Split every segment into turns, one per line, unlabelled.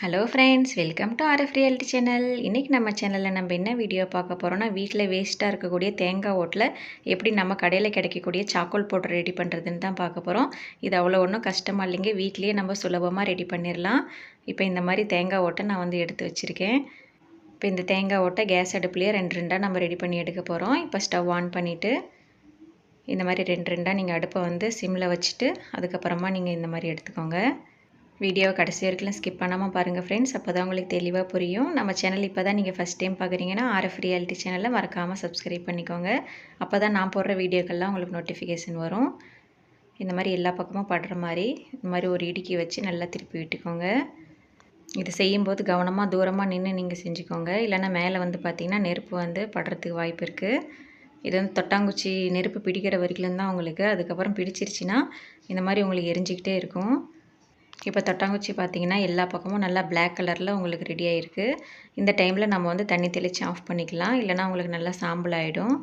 Hello friends welcome to RF reality channel இன்றைக்கி நம்ம சேனலில் நம்ம என்ன வீடியோ பார்க்க போகிறோம்னா வீட்டில் வேஸ்ட்டாக இருக்கக்கூடிய தேங்காய் ஓட்டில் எப்படி நம்ம கடையில் கிடைக்கக்கூடிய சாக்கோல் பவுடர் ரெடி பண்ணுறதுன்னு தான் பார்க்க போகிறோம் இது அவ்வளோ ஒன்றும் கஷ்டமாக இல்லைங்க. வீட்லேயே நம்ம சுலபமாக ரெடி பண்ணிடலாம் இப்போ இந்த மாதிரி தேங்காய் ஓட்டை நான் வந்து எடுத்து வச்சுருக்கேன். இப்போ இந்த தேங்காய் ஓட்டை கேஸ் அடுப்புலேயே ரெண்டு ரெண்டாக நம்ம ரெடி பண்ணி எடுக்க போகிறோம் இப்போ ஸ்டவ் ஆன் பண்ணிவிட்டு இந்த மாதிரி ரெண்டு ரெண்டாக நீங்கள் அடுப்பை வந்து சிம்மில் வச்சுட்டு அதுக்கப்புறமா நீங்கள் இந்த மாதிரி எடுத்துக்கோங்க. வீடியோ கடைசி வரைக்கும் ஸ்கிப் பண்ணாமல் பாருங்கள் ஃப்ரெண்ட்ஸ் அப்போ தான் உங்களுக்கு தெளிவாக புரியும். நம்ம சேனல் இப்போ தான் நீங்கள் ஃபஸ்ட் டைம் பார்க்குறீங்கன்னா ஆர்எஃப் ரியாலிட்டி சேனலில் மறக்காமல் சப்ஸ்கிரைப் பண்ணிக்கோங்க. அப்போ தான் நான் போடுற வீடியோக்கள்லாம் உங்களுக்கு நோட்டிஃபிகேஷன் வரும். இந்த மாதிரி எல்லா பக்கமும் படுற மாதிரி இந்த மாதிரி ஒரு இடுக்கி வச்சு நல்லா திருப்பி விட்டுக்கோங்க. இது செய்யும்போது கவனமாக தூரமாக நின்று நீங்கள் செஞ்சுக்கோங்க. இல்லைன்னா மேலே வந்து பார்த்திங்கன்னா நெருப்பு வந்து படுறதுக்கு வாய்ப்பு இருக்குது இது வந்து தொட்டாங்குச்சி நெருப்பு பிடிக்கிற வரைக்கும் தான் உங்களுக்கு. அதுக்கப்புறம் பிடிச்சிருச்சுன்னா இந்த மாதிரி உங்களுக்கு எரிஞ்சிக்கிட்டே இருக்கும். இப்போ தொட்டாங்குச்சி பார்த்தீங்கன்னா எல்லா பக்கமும் நல்லா பிளாக் கலரில் உங்களுக்கு ரெடி ஆகிருக்கு இந்த டைமில் நம்ம வந்து தண்ணி தெளித்து ஆஃப் பண்ணிக்கலாம். இல்லைனா உங்களுக்கு நல்லா சாம்பல் ஆகிடும்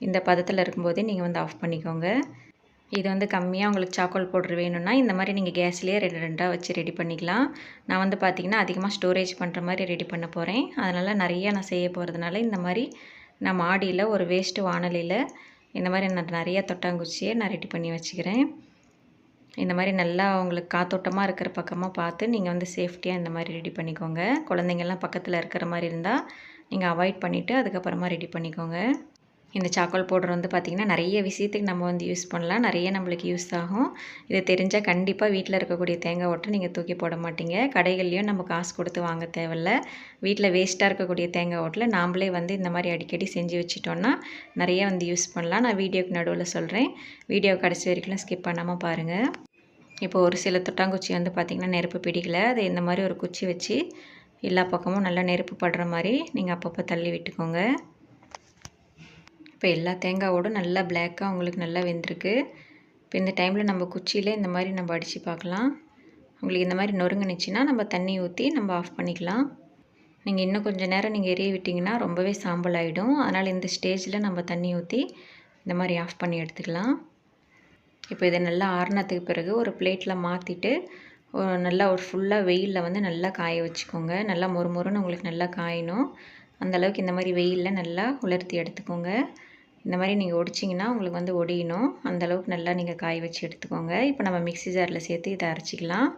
இந்த பதத்தில் இருக்கும்போதே நீங்கள் வந்து ஆஃப் பண்ணிக்கோங்க. இது வந்து கம்மியாக உங்களுக்கு சாக்கோல் பவுட்ரு வேணும்னா இந்த மாதிரி நீங்கள் கேஸ்லேயே ரெண்டு ரெண்டாக வச்சு ரெடி பண்ணிக்கலாம். நான் வந்து பார்த்திங்கன்னா அதிகமாக ஸ்டோரேஜ் பண்ணுற மாதிரி ரெடி பண்ண போகிறேன் அதனால் நிறையா நான் செய்ய போகிறதுனால இந்த மாதிரி நான் மாடியில் ஒரு வேஸ்ட்டு வானலியில் இந்த மாதிரி நான் நிறையா தொட்டாங்குச்சியை நான் ரெடி பண்ணி வச்சுக்கிறேன். இந்த மாதிரி நல்லா உங்களுக்கு காத்தோட்டமாக இருக்கிற பக்கமாக பார்த்து நீங்கள் வந்து சேஃப்டியாக இந்த மாதிரி ரெடி பண்ணிக்கோங்க. குழந்தைங்கள்லாம் பக்கத்தில் இருக்கிற மாதிரி இருந்தால் நீங்கள் அவாய்ட் பண்ணிவிட்டு அதுக்கப்புறமா ரெடி பண்ணிக்கோங்க. இந்த சாக்கோல் பவுடர் வந்து பார்த்திங்கன்னா நிறைய விஷயத்துக்கு நம்ம வந்து யூஸ் பண்ணலாம். நிறைய நம்மளுக்கு யூஸ் ஆகும். இது தெரிஞ்சால் கண்டிப்பாக வீட்டில் இருக்கக்கூடிய தேங்காய் ஓட்டை நீங்கள் தூக்கி போட மாட்டீங்க. கடைகள்லேயும் நம்ம காசு கொடுத்து வாங்க தேவையில்ல. வீட்டில் வேஸ்ட்டாக இருக்கக்கூடிய தேங்காய் ஓட்டில் நாம்ளே வந்து இந்த மாதிரி அடிக்கடி செஞ்சு வச்சிட்டோன்னா நிறைய வந்து யூஸ் பண்ணலாம். நான் வீடியோக்கு நடுவில் சொல்கிறேன் வீடியோ கடைசி வரைக்கும் ஸ்கிப் பண்ணாமல் பாருங்கள் இப்போ ஒரு சில தொட்டாங்குச்சி வந்து பார்த்திங்கன்னா நெருப்பு பிடிக்கல. அது இந்த மாதிரி ஒரு குச்சி வச்சு எல்லா பக்கமும் நல்லா நெருப்பு படுற மாதிரி நீங்கள் அப்பப்போ தள்ளி விட்டுக்கோங்க. இப்போ எல்லா தேங்காவோடும் நல்லா பிளாக்காக உங்களுக்கு நல்லா வெந்திருக்கு. இப்போ இந்த டைமில் நம்ம குச்சியில் இந்த மாதிரி நம்ம அடித்து பார்க்கலாம். உங்களுக்கு இந்த மாதிரி நொறுங்குனுச்சுன்னா நம்ம தண்ணி ஊற்றி நம்ம ஆஃப் பண்ணிக்கலாம். நீங்கள் இன்னும் கொஞ்சம் நேரம் நீங்கள் எரிய விட்டிங்கன்னா ரொம்பவே சாம்பல் ஆகிடும் அதனால் இந்த ஸ்டேஜில் நம்ம தண்ணி ஊற்றி இந்த மாதிரி ஆஃப் பண்ணி எடுத்துக்கலாம். இப்போ இதை நல்லா ஆறுனத்துக்கு பிறகு ஒரு பிளேட்டில் மாற்றிட்டு நல்லா ஒரு ஃபுல்லாக வெயிலில் வந்து நல்லா காய வச்சுக்கோங்க. நல்லா மொறு மொறுன்னு உங்களுக்கு நல்லா காயணும். அந்தளவுக்கு இந்த மாதிரி வெயிலில் நல்லா உலர்த்தி எடுத்துக்கோங்க. இந்த மாதிரி நீங்கள் ஒடிச்சிங்கன்னா உங்களுக்கு வந்து ஒடியணும். அந்தளவுக்கு நல்லா நீங்கள் காய வச்சு எடுத்துக்கோங்க. இப்போ நம்ம மிக்சி ஜாரில் சேர்த்து இதை அரைச்சிக்கலாம்.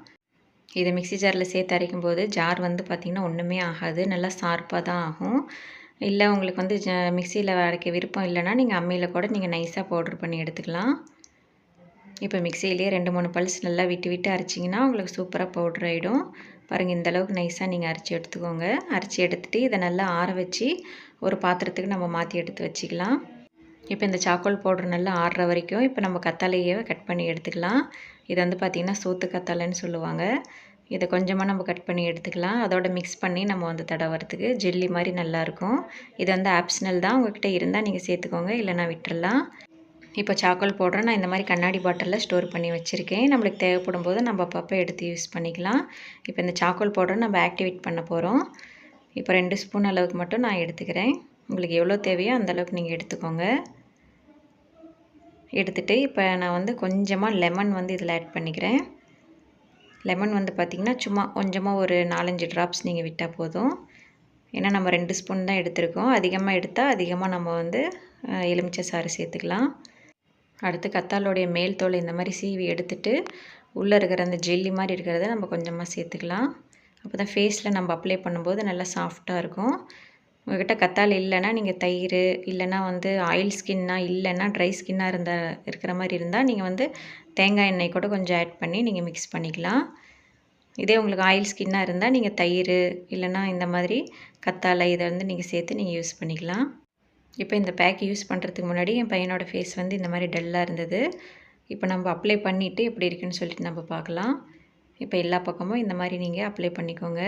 இதை மிக்சி ஜாரில் சேர்த்து அரைக்கும் போது ஜார் வந்து பார்த்திங்கன்னா ஒன்றுமே ஆகாது. நல்லா ஷார்ப்பாக தான் ஆகும். இல்லை உங்களுக்கு வந்து ஜ மிக்சியில் அரைக்க விருப்பம் இல்லைன்னா நீங்கள் அம்மியில் கூட நீங்கள் நைஸாக பவுட்ரு பண்ணி எடுத்துக்கலாம். இப்போ மிக்சியிலே ரெண்டு மூணு பல்ஸ் நல்லா விட்டு விட்டு அரைச்சிங்கன்னா உங்களுக்கு சூப்பராக பவுட்ரு ஆகிடும் பாருங்கள் இந்தளவுக்கு நைஸாக நீங்கள் அரைச்சி எடுத்துக்கோங்க. அரைச்சி எடுத்துகிட்டு இதை நல்லா ஆற வச்சு ஒரு பாத்திரத்துக்கு நம்ம மாற்றி எடுத்து வச்சுக்கலாம். இப்போ இந்த சாக்கோல் பவுடர் நல்லா ஆறுற வரைக்கும் இப்போ நம்ம கத்தாழையை கட் பண்ணி எடுத்துக்கலாம். இது வந்து பார்த்திங்கன்னா சூத்து கத்தாழைன்னு சொல்லுவாங்க. இதை கொஞ்சமாக நம்ம கட் பண்ணி எடுத்துக்கலாம். அதோட மிக்ஸ் பண்ணி நம்ம வந்து தடவுறதுக்கு ஜெல்லி மாதிரி நல்லாயிருக்கும் இது வந்து ஆப்ஷனல் தான். உங்கள்கிட்ட இருந்தால் நீங்கள் சேர்த்துக்கோங்க. இல்லைனா விட்டுறலாம். இப்போ சாக்கோல் பவுடர் நான் இந்த மாதிரி கண்ணாடி பாட்டிலில் ஸ்டோர் பண்ணி வச்சுருக்கேன். நம்மளுக்கு தேவைப்படும் போது நம்ம அப்பப்போ எடுத்து யூஸ் பண்ணிக்கலாம். இப்போ இந்த சாக்கோல் பவுடர் நம்ம ஆக்டிவேட் பண்ண போகிறோம் இப்போ ரெண்டு ஸ்பூன் அளவுக்கு மட்டும் நான் எடுத்துக்கிறேன். உங்களுக்கு எவ்வளோ தேவையோ அந்தளவுக்கு நீங்கள் எடுத்துக்கோங்க. எடுத்துகிட்டு இப்போ நான் வந்து கொஞ்சமாக லெமன் வந்து இதில் ஆட் பண்ணிக்கிறேன். லெமன் வந்து பார்த்திங்கன்னா சும்மா கொஞ்சமாக ஒரு நாலஞ்சு ட்ராப்ஸ் நீங்கள் விட்டால் போதும். ஏன்னா நம்ம ரெண்டு ஸ்பூன் தான் எடுத்திருக்கோம். அதிகமாக எடுத்தால் அதிகமாக நம்ம வந்து எலுமிச்சை சாறு சேர்த்துக்கலாம். அடுத்து கத்தாலோடைய மேல் தோல் இந்த மாதிரி சீவி எடுத்துட்டு உள்ளே இருக்கிற அந்த ஜெல்லி மாதிரி இருக்கிறத நம்ம கொஞ்சமாக சேர்த்துக்கலாம். அப்போ தான் ஃபேஸில் நம்ம அப்ளை பண்ணும்போது நல்லா சாஃப்டாக இருக்கும். உங்கள்கிட்ட கத்தால் இல்லைன்னா நீங்கள் தயிர் இல்லைன்னா வந்து ஆயில் ஸ்கின்னாக இல்லைன்னா ட்ரை ஸ்கின்னாக இருந்தால் இருக்கிற மாதிரி இருந்தால் நீங்கள் வந்து தேங்காய் எண்ணெய் கூட கொஞ்சம் ஆட் பண்ணி நீங்கள் மிக்ஸ் பண்ணிக்கலாம். இதே உங்களுக்கு ஆயில் ஸ்கின்னாக இருந்தால் நீங்கள் தயிர் இல்லைன்னா இந்த மாதிரி கத்தாழை இதை வந்து நீங்கள் சேர்த்து நீங்கள் யூஸ் பண்ணிக்கலாம். இப்போ இந்த பேக் யூஸ் பண்ணுறதுக்கு முன்னாடி என் பையனோட ஃபேஸ் வந்து இந்த மாதிரி டல்லாக இருந்தது. இப்போ நம்ம அப்ளை பண்ணிவிட்டு எப்படி இருக்குன்னு சொல்லிட்டு நம்ம பார்க்கலாம். இப்போ எல்லா பக்கமும் இந்த மாதிரி நீங்கள் அப்ளை பண்ணிக்கோங்க.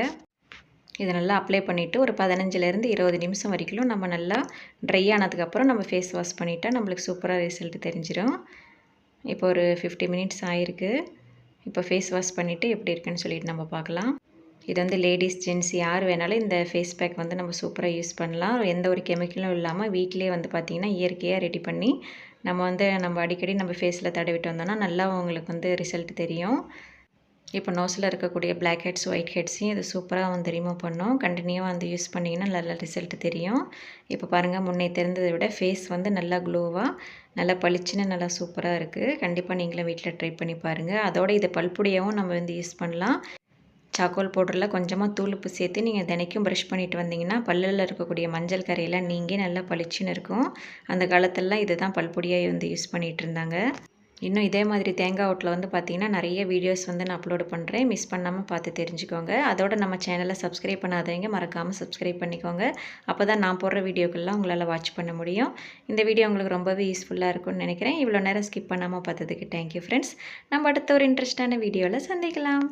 இதை நல்லா அப்ளை பண்ணிவிட்டு ஒரு பதினஞ்சுலேருந்து இருபது நிமிஷம் வரைக்கும் நம்ம நல்லா ட்ரை ஆனதுக்கப்புறம் நம்ம ஃபேஸ் வாஷ் பண்ணிவிட்டால் நம்மளுக்கு சூப்பராக ரிசல்ட் தெரிஞ்சிடும் இப்போ ஒரு ஃபிஃப்டி மினிட்ஸ் ஆகிருக்கு இப்போ ஃபேஸ் வாஷ் பண்ணிவிட்டு எப்படி இருக்குன்னு சொல்லிட்டு நம்ம பார்க்கலாம். இது வந்து லேடிஸ் ஜென்ஸ் யார் வேணாலும் இந்த ஃபேஸ் பேக் வந்து நம்ம சூப்பராக யூஸ் பண்ணலாம். எந்த ஒரு கெமிக்கலும் இல்லாமல் வீட்டிலே வந்து பார்த்திங்கன்னா இயற்கையாக ரெடி பண்ணி நம்ம வந்து நம்ம அடிக்கடி நம்ம ஃபேஸில் தடவிட்டு வந்தோம்னா நல்லா உங்களுக்கு வந்து ரிசல்ட் தெரியும். இப்போ நோஸில் இருக்கக்கூடிய பிளாக் ஹெட்ஸ் ஒயிட் ஹெட்ஸையும் இது சூப்பராக வந்து ரிமூவ் பண்ணும். கண்டினியூவாக வந்து யூஸ் பண்ணிங்கன்னா நல்ல ரிசல்ட் தெரியும். இப்போ பாருங்கள் முன்னே தெரிந்ததை விட ஃபேஸ் வந்து நல்லா க்ளோவாக நல்லா பளிச்சுன்னு நல்லா சூப்பராக இருக்குது கண்டிப்பாக நீங்களும் வீட்டில் ட்ரை பண்ணி பாருங்கள் அதோட இதை பல்புடியாகவும் நம்ம வந்து யூஸ் பண்ணலாம். சாக்கோல் பவுடரில் கொஞ்சமாக தூளுப்பு சேர்த்து நீங்கள் தினைக்கும் ப்ரஷ் பண்ணிட்டு வந்தீங்கன்னா பல்லில் இருக்கக்கூடிய மஞ்சள் கரையெல்லாம் நீங்கி நல்லா பளிச்சுன்னு இருக்கும். அந்த காலத்திலலாம் இதை தான் பல்பொடியாக வந்து யூஸ் பண்ணிகிட்டு இருந்தாங்க. இன்னும் இதே மாதிரி தேங்காய் ஓட்டில் வந்து பார்த்தீங்கன்னா நிறைய வீடியோஸ் வந்து நான் அப்லோடு பண்ணுறேன் மிஸ் பண்ணாமல் பார்த்து தெரிஞ்சுக்கோங்க. அதோட நம்ம சேனலை சப்ஸ்கிரைப் பண்ணாதவங்க மறக்காமல் சப்ஸ்கிரைப் பண்ணிக்கோங்க. அப்போ தான் நான் போடுற வீடியோக்கள்லாம் உங்களால் வாட்ச் பண்ண முடியும். இந்த வீடியோ உங்களுக்கு ரொம்பவே யூஸ்ஃபுல்லாக இருக்கும்னு நினைக்கிறேன். இவ்வளோ நேரம் ஸ்கிப் பண்ணாமல் பார்த்ததுக்கு தேங்க்யூ ஃப்ரெண்ட்ஸ் நம்ம அடுத்த ஒரு இன்ட்ரெஸ்டான வீடியோவில் சந்திக்கலாம்.